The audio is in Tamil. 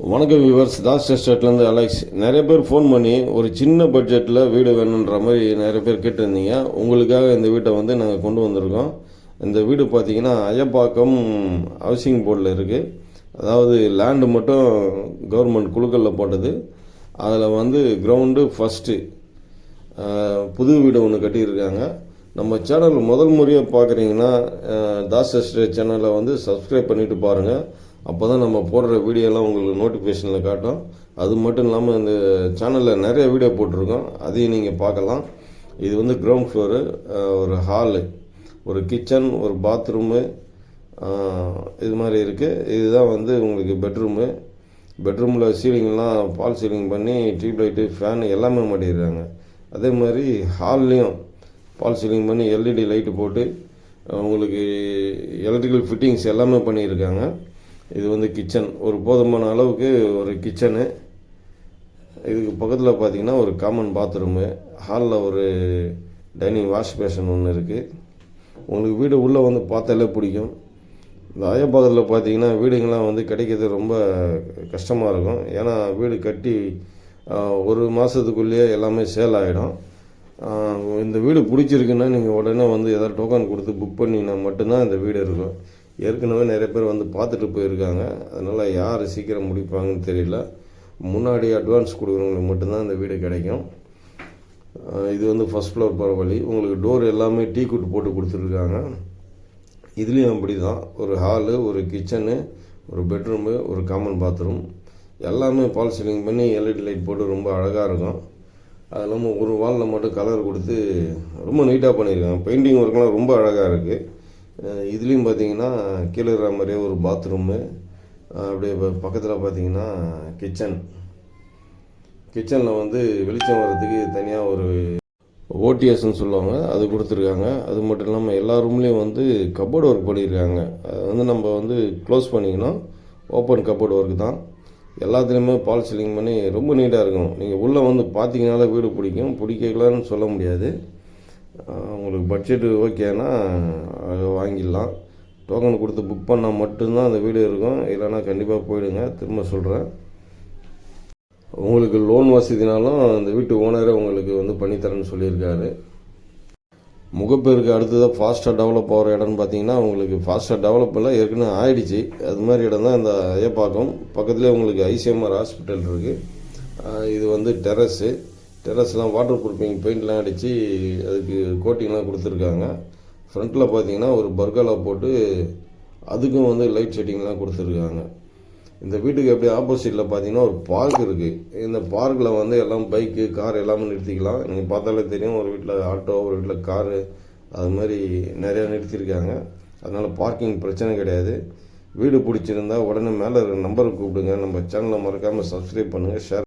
வணக்கம் விவர்ஸ் தாஸ் எஸ்டேட்லேருந்து அலெக்ஸ். நிறைய பேர் ஃபோன் பண்ணி ஒரு சின்ன பட்ஜெட்டில் வீடு வேணுன்ற மாதிரி நிறைய பேர் கேட்டிருந்தீங்க. உங்களுக்காக இந்த வீட்டை வந்து நாங்கள் கொண்டு வந்திருக்கோம். இந்த வீடு பார்த்தீங்கன்னா அயப்பாக்கம் ஹவுசிங் போர்டில் இருக்குது அதாவது லேண்டு மட்டும் கவர்மெண்ட் குழுக்களில் போட்டது. அதில் வந்து கிரவுண்டு ஃபஸ்ட்டு புது வீடு ஒன்று கட்டியிருக்காங்க. நம்ம சேனல் முதல் முறையாக பார்க்குறீங்கன்னா தாஸ் எஸ்டேட் சேனலை வந்து சப்ஸ்கிரைப் பண்ணிவிட்டு பாருங்கள் அப்போ தான் நம்ம போடுற வீடியோலாம் உங்களுக்கு நோட்டிஃபிகேஷனில் காட்டும். அது மட்டும் இல்லாமல் இந்த சேனலில் நிறைய வீடியோ போட்டிருக்கோம். அதையும் நீங்கள் பார்க்கலாம். இது வந்து கிரவுண்ட் ஃப்ளோரு ஒரு ஹாலு ஒரு கிச்சன் ஒரு பாத்ரூமு இது மாதிரி இருக்குது இதுதான் வந்து உங்களுக்கு பெட்ரூமு பெட்ரூமில் சீலிங்லாம் ஃபால் சீலிங் பண்ணி டியூப் லைட்டு எல்லாமே மாட்டிடுறாங்க. அதே மாதிரி ஹால்லையும் ஃபால் சீலிங் பண்ணி எல்இடி லைட்டு போட்டு உங்களுக்கு எலக்ட்ரிக்கல் ஃபிட்டிங்ஸ் எல்லாமே பண்ணியிருக்காங்க. இது வந்து கிச்சன் ஒரு போதுமான அளவுக்கு ஒரு கிச்சனு இதுக்கு பக்கத்தில் பார்த்தீங்கன்னா ஒரு காமன் பாத்ரூமு ஹாலில் ஒரு டைனிங் வாஷ் பேஷன் ஒன்று இருக்குது உங்களுக்கு வீடு உள்ளே வந்து பார்த்தாலே பிடிக்கும். இந்த அயப்பாக்கத்தில் பார்த்தீங்கன்னா வீடுங்கள்லாம் வந்து கிடைக்கிறது ரொம்ப கஷ்டமாக இருக்கும். ஏன்னா வீடு கட்டி ஒரு மாதத்துக்குள்ளேயே எல்லாமே சேல் ஆகிடும் இந்த வீடு பிடிச்சிருக்குன்னா நீங்கள் உடனே வந்து ஏதாவது டோக்கன் கொடுத்து புக் பண்ணிங்கன்னா மட்டும்தான் இந்த வீடு இருக்கும். ஏற்கனவே நிறைய பேர் வந்து பார்த்துட்டு போயிருக்காங்க. அதனால் யார் சீக்கிரம் முடிப்பாங்கன்னு தெரியல. முன்னாடி அட்வான்ஸ் கொடுக்குறவங்களுக்கு மட்டும்தான் இந்த வீடு கிடைக்கும். இது வந்து ஃபஸ்ட் ஃப்ளோர் போகிற உங்களுக்கு டோர் எல்லாமே டீ குட் போட்டு கொடுத்துருக்காங்க. இதுலேயும் அப்படி தான் ஒரு ஹாலு ஒரு கிச்சனு ஒரு பெட்ரூமு ஒரு காமன் பாத்ரூம் எல்லாமே பால் சீலிங் பண்ணி எல்இடி லைட் போட்டு ரொம்ப அழகாக இருக்கும். அது இல்லாமல் ஒரு வாலில் மட்டும் கலர் கொடுத்து ரொம்ப நீட்டாக பண்ணியிருக்காங்க. பெயிண்டிங் ஒர்க்லாம் ரொம்ப அழகாக இருக்குது இதுலேயும் பார்த்தீங்கன்னா கீழே இருக்கிற மாதிரியே ஒரு பாத்ரூமு அப்படியே பக்கத்தில் பார்த்தீங்கன்னா கிச்சன் கிச்சனில் வந்து வெளிச்சம் வர்றதுக்கு தனியாக ஒரு ஓடிஎஸ்ன்னு சொல்லுவாங்க. அது கொடுத்துருக்காங்க. அது மட்டும் இல்லாமல் எல்லா ரூம்லேயும் வந்து கபோர்டு ஒர்க் பண்ணியிருக்காங்க. அது வந்து நம்ம வந்து க்ளோஸ் பண்ணிக்கணும். ஓப்பன் கபோர்டு ஒர்க் தான். எல்லாத்துலேயுமே பால் சீலிங் பண்ணி ரொம்ப நீட்டாக இருக்கும் நீங்கள் உள்ளே வந்து பார்த்தீங்கனாலே வீடு பிடிக்கும். பிடிக்கலான்னு சொல்ல முடியாது. உங்களுக்கு பட்ஜெட்டு ஓகேனா அது வாங்கிடலாம். டோக்கன் கொடுத்து புக் பண்ணால் மட்டும்தான் அந்த வீடு இருக்கும். இல்லைன்னா கண்டிப்பாக போயிடுங்க. திரும்ப சொல்கிறேன் உங்களுக்கு லோன் வசதினாலும் அந்த வீட்டு ஓனரே உங்களுக்கு வந்து பண்ணித்தரேன்னு சொல்லியிருக்காரு. முகப்பேருக்கு அடுத்ததாக ஃபாஸ்ட்டாக டெவலப் ஆகிற இடம்னு பார்த்தீங்கன்னா உங்களுக்கு ஃபாஸ்ட்டாக டெவலப் ஏற்கனவே ஆயிடுச்சு. அது மாதிரி இடம் தான் இந்த ஐயப்பாக்கம் பக்கத்துலேயே உங்களுக்கு ஐசிஎம்ஆர் ஹாஸ்பிட்டல் இருக்குது இது வந்து டெரஸு டெரஸ்லாம் வாட்டர் ப்ரூஃபிங் பெயிண்ட்லாம் அடித்து அதுக்கு கோட்டிங்லாம் கொடுத்துருக்காங்க. ஃப்ரண்ட்டில் பார்த்தீங்கன்னா ஒரு பர்கலா போட்டு அதுக்கும் வந்து லைட் செட்டிங்லாம் கொடுத்துருக்காங்க. இந்த வீட்டுக்கு அப்படியே ஆப்போசிட்டில் பார்த்தீங்கன்னா ஒரு பார்க் இருக்குது இந்த பார்க்கில் வந்து எல்லாம் பைக்கு கார் எல்லாமே நிறுத்திக்கலாம். நீங்கள் பார்த்தாலே தெரியும் ஒரு வீட்டில் ஆட்டோ ஒரு வீட்டில் காரு அது மாதிரி நிறையா நிறுத்தியிருக்காங்க அதனால் பார்க்கிங் பிரச்சனை கிடையாது. வீடு பிடிச்சிருந்தா உடனே மேலே நம்பருக்கு கூப்பிடுங்க. நம்ம சேனலை மறக்காமல் சப்ஸ்கிரைப் பண்ணுங்கள் ஷேர்